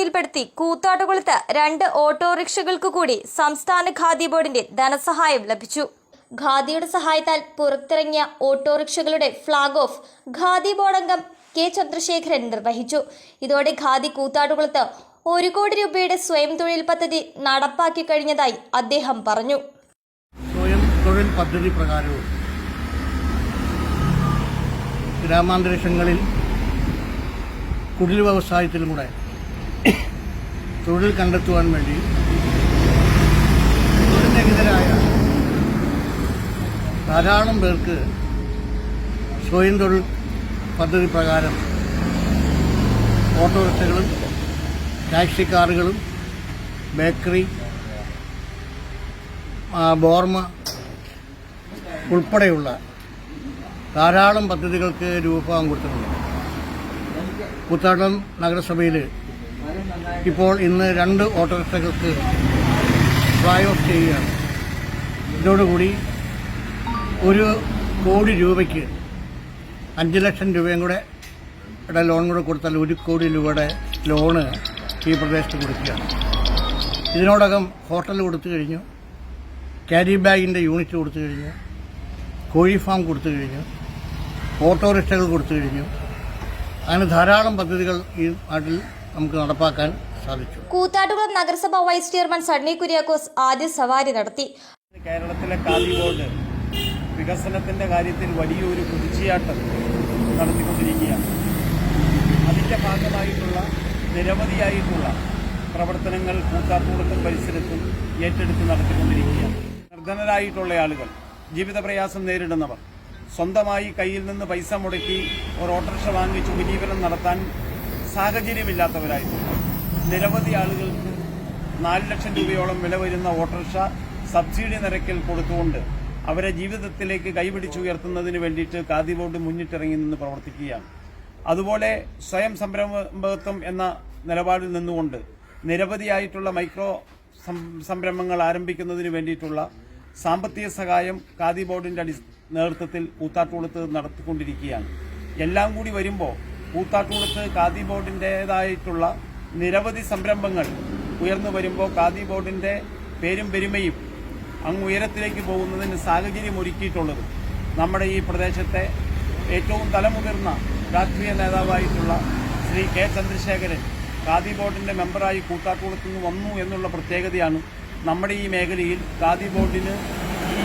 പദ്ധതിയിൽപ്പെടുത്തി കൂത്താട്ടുകുളത്ത് രണ്ട് ഓട്ടോറിക്ഷകൾക്ക് കൂടി സംസ്ഥാന ഖാദി ബോർഡിന്റെ ധനസഹായം ലഭിച്ചു. ഖാദിയുടെ സഹായത്താൽ പുറത്തിറങ്ങിയ ഓട്ടോറിക്ഷകളുടെ ഫ്ളാഗ് ഓഫ് ഖാദി ബോർഡ് അംഗം കെ ചന്ദ്രശേഖരൻ നിർവഹിച്ചു. ഇതോടെ ഖാദി കൂത്താട്ടുകുളത്ത് ഒരു കോടി രൂപയുടെ സ്വയം തൊഴിൽ പദ്ധതി നടപ്പാക്കി കഴിഞ്ഞതായി അദ്ദേഹം പറഞ്ഞു. സ്വയം തൊഴിൽ പദ്ധതി പ്രകാരവും ഗ്രാമാന്തരീക്ഷങ്ങളിൽ കുടിൽ വ്യവസായത്തിലും കൂടെ തൊഴിൽ കണ്ടെത്തുവാൻ വേണ്ടി തൊഴിലിനെതിരായ ധാരാളം പേർക്ക് സ്വയം തൊഴിൽ പദ്ധതി പ്രകാരം ഓട്ടോറിക്ഷകളും ടാക്സി കാറുകളും ബേക്കറി ബോർമ ഉൾപ്പെടെയുള്ള ധാരാളം പദ്ധതികൾക്ക് രൂപം കൊടുത്തിട്ടുണ്ട്. കൂത്താട്ടം നഗരസഭയിൽ ഇപ്പോൾ ഇന്ന് രണ്ട് ഓട്ടോറിക്ഷകൾക്ക് ഫ്ലൈ ഓഫ് ചെയ്യുകയാണ്. ഇതോടുകൂടി ഒരു കോടി രൂപയ്ക്ക് അഞ്ച് ലക്ഷം രൂപയും കൂടെ ഇവിടെ ലോൺ കൂടെ കൊടുത്താൽ ഒരു കോടി രൂപയുടെ ലോണ് ഈ പ്രദേശത്ത് കൊടുക്കുകയാണ്. ഇതിനോടകം ഹോട്ടൽ കൊടുത്തു കഴിഞ്ഞു. ക്യാരി ബാഗിന്റെ യൂണിറ്റ് കൊടുത്തു കഴിഞ്ഞു. കോഴി ഫാം കൊടുത്തു കഴിഞ്ഞു. ഓട്ടോറിക്ഷകൾ കൊടുത്തു കഴിഞ്ഞു. അങ്ങനെ ധാരാളം പദ്ധതികൾ ഈ നാട്ടിൽ നമുക്ക് നടപ്പാക്കാൻ സാധിച്ചു. കൂത്താട്ടുകുളം നഗരസഭ വൈസ് ചെയർമാൻ സണ്ണി കുര്യാക്കോസ് ആദ്യ സവാരി നടത്തി. കേരളത്തിലെ ബോർഡ് വികസനത്തിന്റെ കാര്യത്തിൽ വലിയൊരു കുതിച്ചുചാട്ടം നടത്തിക്കൊണ്ടിരിക്കുകയാണ്. അതിന്റെ ഭാഗമായിട്ടുള്ള നിരവധിയായിട്ടുള്ള പ്രവർത്തനങ്ങൾ കൂത്താട്ടുകുളത്തും പരിസരത്തും ഏറ്റെടുത്ത് നടത്തിക്കൊണ്ടിരിക്കുകയാണ്. നിർധനരായിട്ടുള്ള ആളുകൾ ജീവിത പ്രയാസം നേരിടുന്നവർ സ്വന്തമായി കയ്യിൽ നിന്ന് പൈസ മുടക്കി ഒരു ഓട്ടോറിക്ഷ വാങ്ങിച്ച് ഉപജീവനം നടത്താൻ സാഹചര്യമില്ലാത്തവരായിട്ടുള്ള നിരവധി ആളുകൾക്ക് നാല് ലക്ഷം രൂപയോളം വില വരുന്ന ഓട്ടോറിക്ഷ സബ്സിഡി നിരക്കിൽ കൊടുത്തുകൊണ്ട് അവരെ ജീവിതത്തിലേക്ക് കൈപിടിച്ചുയർത്തുന്നതിന് വേണ്ടിയിട്ട് ഖാദി ബോർഡ് മുന്നിട്ടിറങ്ങി നിന്ന് പ്രവർത്തിക്കുകയാണ്. അതുപോലെ സ്വയം സംരംഭകത്വം എന്ന നിലപാടിൽ നിന്നുകൊണ്ട് നിരവധിയായിട്ടുള്ള മൈക്രോ സംരംഭങ്ങൾ ആരംഭിക്കുന്നതിന് വേണ്ടിയിട്ടുള്ള സാമ്പത്തിക സഹായം ഖാദി ബോർഡിന്റെ അടി നേതൃത്വത്തിൽ കൂത്താട്ടുകുളത്ത് നടത്തിക്കൊണ്ടിരിക്കുകയാണ്. എല്ലാം കൂടി വരുമ്പോൾ കൂത്താട്ടുകുളത്ത് ഖാദി ബോർഡിന്റെതായിട്ടുള്ള നിരവധി സംരംഭങ്ങൾ ഉയർന്നു വരുമ്പോൾ ഖാദി ബോർഡിന്റെ പേരും പെരുമയും അങ്ങ് ഉയരത്തിലേക്ക് പോകുന്നതിന് സാഹചര്യം ഒരുക്കിയിട്ടുള്ളത് നമ്മുടെ ഈ പ്രദേശത്തെ ഏറ്റവും തലമുതിർന്ന രാഷ്ട്രീയ നേതാവായിട്ടുള്ള ശ്രീ കെ ചന്ദ്രശേഖരൻ ഖാദി ബോർഡിന്റെ മെമ്പറായി കൂത്താട്ടുകുളത്ത് നിന്ന് വന്നു എന്നുള്ള പ്രത്യേകതയാണ് നമ്മുടെ ഈ മേഖലയിൽ ഖാദി ബോർഡിന്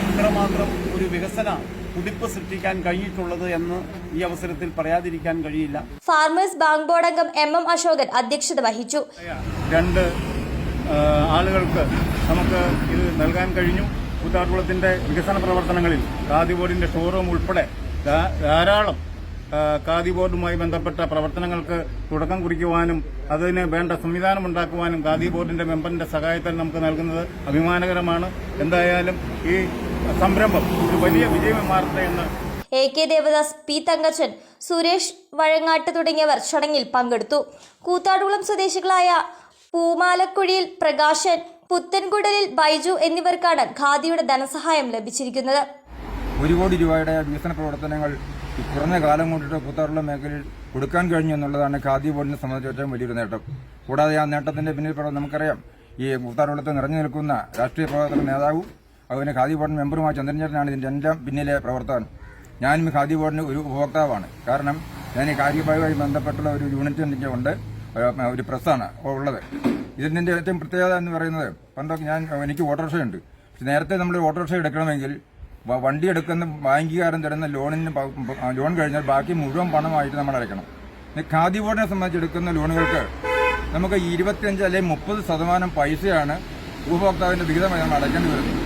ഇത്രമാത്രം ഒരു വികസന കുതിപ്പ് സൃഷ്ടിക്കാൻ കഴിഞ്ഞിട്ടുള്ളത് എന്ന് ഈ അവസരത്തിൽ പറയാതിരിക്കാൻ കഴിയില്ല. ഫാർമേഴ്സ് ബാങ്ക് ബോർഡ് അംഗം എം എം അശോകൻ അധ്യക്ഷത വഹിച്ചു. രണ്ട് ആളുകൾക്ക് നമുക്ക് ഇത് നൽകാൻ കഴിഞ്ഞു. കൂത്താട്ടുകുളത്തിന്റെ വികസന പ്രവർത്തനങ്ങളിൽ ഖാദി ബോർഡിന്റെ ഷോറൂം ഉൾപ്പെടെ ധാരാളം ഖാദി ബോർഡുമായി ബന്ധപ്പെട്ട പ്രവർത്തനങ്ങൾക്ക് തുടക്കം കുറിക്കുവാനും അതിന് വേണ്ട സംവിധാനം ഉണ്ടാക്കുവാനും ഖാദി ബോർഡിന്റെ മെമ്പറിന്റെ സഹായത്താൽ നമുക്ക് നൽകുന്നത് അഭിമാനകരമാണ്. എന്തായാലും ഈ സംരംഭം. ഒരു വലിയ വിജയം മാറട്ടെ എന്ന്. A K Devadas P Thankachan Suresh Vazhangattu തുടങ്ങിയവർ ചടങ്ങിൽ പങ്കെടുത്തു. കൂത്താടുകുളം സ്വദേശികളായ പൂമാലക്കുഴിയിൽ പ്രകാശൻ പുത്തൻകുടലിൽ ബൈജു എന്നിവർക്കാണ് ഖാദിയുടെ ധനസഹായം ലഭിച്ചിരിക്കുന്നത്. ഒരു കോടി രൂപയുടെ വികസന പ്രവർത്തനങ്ങൾ കുറഞ്ഞ കാലം കൊണ്ടിട്ട് കൂത്താറുള്ള മേഖലയിൽ കൊടുക്കാൻ കഴിഞ്ഞു എന്നുള്ളതാണ് ഖാദി ബോർഡിനെ സംബന്ധിച്ച് ഏറ്റവും വലിയൊരു നേട്ടം. കൂടാതെ ആ നേട്ടത്തിന്റെ പിന്നിൽ നമുക്കറിയാം ഈ കൂത്താറുള്ളത്ത് നിറഞ്ഞു നിൽക്കുന്ന രാഷ്ട്രീയ പ്രവർത്തക നേതാവും അതുപോലെ ഖാദി ബോർഡ് മെമ്പറുമായ ചന്ദ്രൻചേട്ടനാണ് ഇതിന്റെ എല്ലാം പിന്നിലെ പ്രവർത്തകൻ. ഞാനും ഖാദി ബോർഡിന് ഒരു ഉപഭോക്താവാണ്. കാരണം ഞാൻ ഈ കാര്യമായി ബന്ധപ്പെട്ടുള്ള ഒരു യൂണിറ്റ് എനിക്ക് ഉണ്ട്. ഒരു- പ്രസ്സാണ് ഉള്ളത്. ഇതിന്റെ ഏറ്റവും പ്രത്യേകത എന്ന് പറയുന്നത് പണ്ടൊക്കെ ഞാൻ എനിക്ക് ഓട്ടോറിക്ഷ ഉണ്ട് പക്ഷെ നേരത്തെ നമ്മൾ ഓട്ടോറിക്ഷ എടുക്കണമെങ്കിൽ വണ്ടി എടുക്കുന്ന ബാങ്കുകാരൻ തരുന്ന ലോണിന് ലോൺ കഴിഞ്ഞാൽ ബാക്കി മുഴുവൻ പണമായിട്ട് നമ്മൾ അടയ്ക്കണം. ഖാദി ബോർഡിനെ സംബന്ധിച്ച് എടുക്കുന്ന ലോണുകൾക്ക് നമുക്ക് ഇരുപത്തിയഞ്ച് അല്ലെങ്കിൽ മുപ്പത് ശതമാനം പൈസയാണ് ഉപഭോക്താവിന്റെ വിഹിതമായി നമ്മൾ അടയ്ക്കേണ്ടി വരുന്നത്.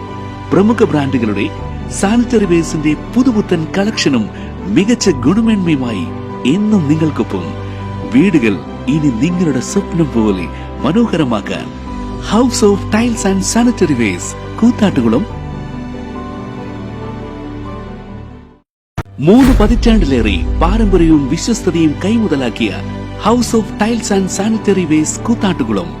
പ്രമുഖ ബ്രാൻഡുകളുടെ സാനിറ്ററി വേസിന്റെ പുതുപുത്തൻ കളക്ഷനും മികച്ച ഗുണമേന്മയുമായി എന്നും നിങ്ങൾക്കൊപ്പം. വീടുകൾ ഇനി നിങ്ങളുടെ സ്വപ്നം പോലെ മനോഹരമാക്കാൻ house of tiles and sanitary wares Koothattukulam. മൂന്ന് പതിറ്റാണ്ടിലേറെ പാരമ്പര്യവും വിശ്വസ്തതയും കൈമുതലാക്കിയ house of tiles and sanitary wares Koothattukulam.